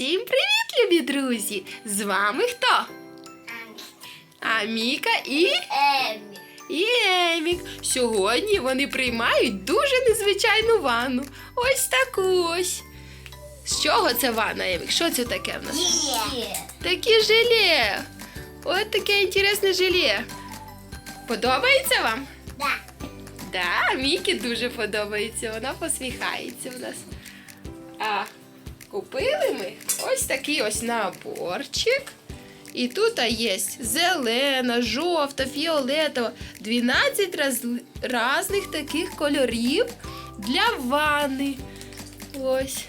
Всім привіт, любі друзі! З вами хто? Аміка і, Емі. і Емік. Сьогодні вони приймають дуже незвичайну ванну. Ось таку ось. З чого це ванна, Емік? Що це таке в нас? Є. Таке желе. Ось таке інтересне желе. Подобається вам? Да. Да, Мікі дуже подобається, вона посміхається в нас. А купили ми ось такий ось наборчик. І тут є зелена, жовта, фіолетова, 12 раз, різних таких кольорів для ванни. Ось.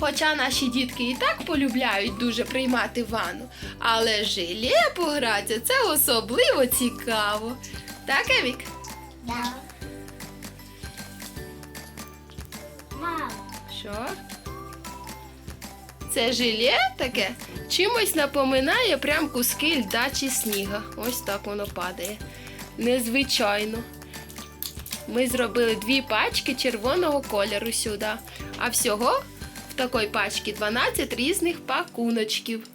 Хоча наші дітки і так полюбляють дуже приймати ванну, але желе погратися це особливо цікаво. Так, Евік? Да. Мам. Що? Це желе таке чимось напоминає прям куски льда чи сніга. Ось так воно падає. Незвичайно. Ми зробили дві пачки червоного кольору сюди. А всього в такій пачці 12 різних пакуночків.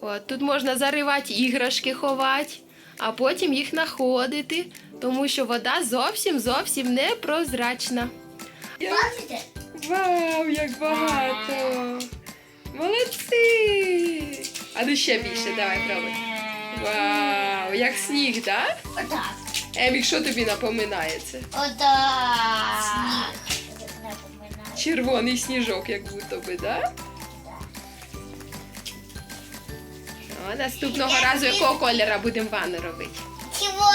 От, тут можна заривати іграшки ховати, а потім їх знаходити, тому що вода зовсім зовсім не прозрачна. Бачите? Вау, як багато! Молодці! А ну ще більше, давай пробуй. Вау, як сніг, так? Отак. Емік, що тобі напоминає це? Отак. Сніг. Червоний сніжок, як будто би, так? О, наступного разу якого кольора будемо ванну робити? Чого?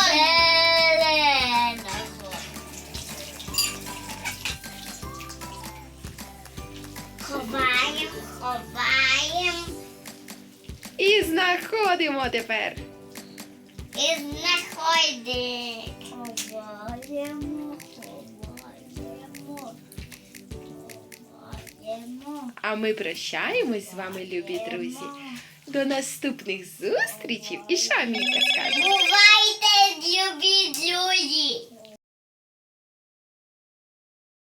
Зеленого. Ховаємо, ховаємо І знаходимо тепер. і знаходимо. Ховаємо, ховаємо, ховаємо. А ми прощаємось з вами, любі друзі. До наступних зустрічей. І що Міка скаже? Друзі!